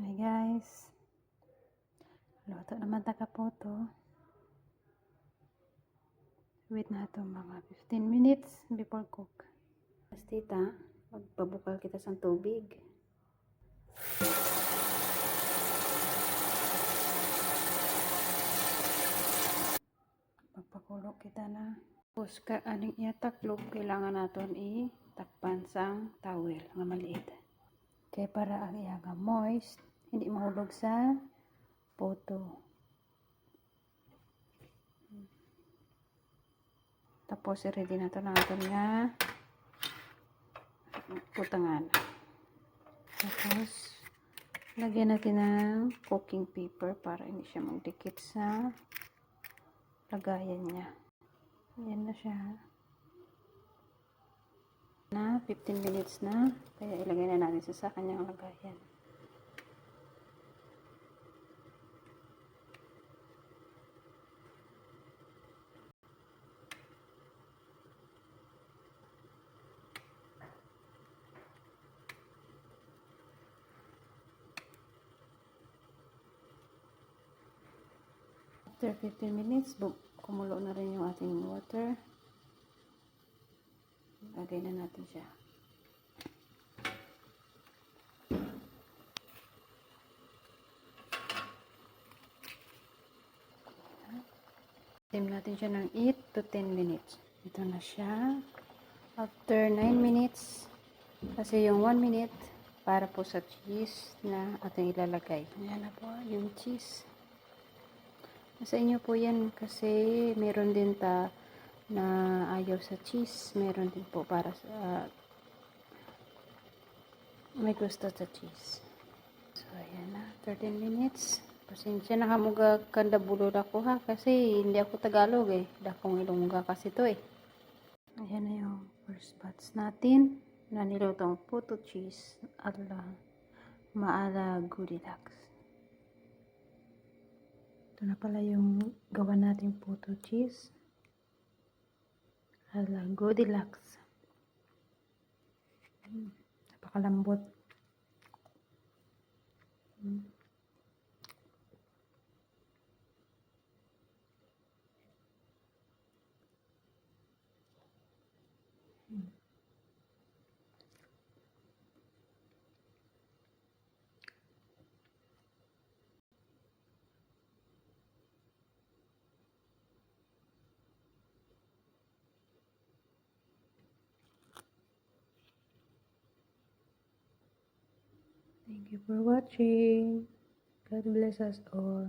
Hi guys. Luto naman taka po to. Wait na ito mga 15 minutes before cook. Mas tita, magpabukal kita sa tubig. Magpakulo kita na. Tapos ka aning iataklog, kailangan naton i-takpan sang towel nga maliit. Kaya para ang iya moist, hindi mahulog sa poto. Tapos i-ready na ito natin nga putangan. Tapos lagyan natin ng cooking paper para hindi siya magdikit sa lagayan niya. Ayan na siya. Na 15 minutes na. Kaya ilagay na natin sa, kanyang lagayan. After 15 minutes, kumulo na rin yung ating water. Lagay na natin siya. Steam natin siya ng 8 to 10 minutes. Ito na siya. After 9 minutes, kasi yung 1 minute para po sa cheese na ating ilalagay. Ayan na po yung cheese. Sa inyo po yan kasi meron din ta na ayaw sa cheese. Meron din po para sa may gusto sa cheese. So, ayan na. 13 minutes. Pasensya na kamuga kanda bulod ako ha. Kasi hindi ako Tagalog eh. Dakong ilongga kasi to eh. Ayan na yung first batch natin. Na nilutong puto cheese. Ala maala goodilocks. Ito na pala yung gawa nating puto cheese. Ala goodilocks. Mm, napakalambot. Thank you for watching. God bless us all.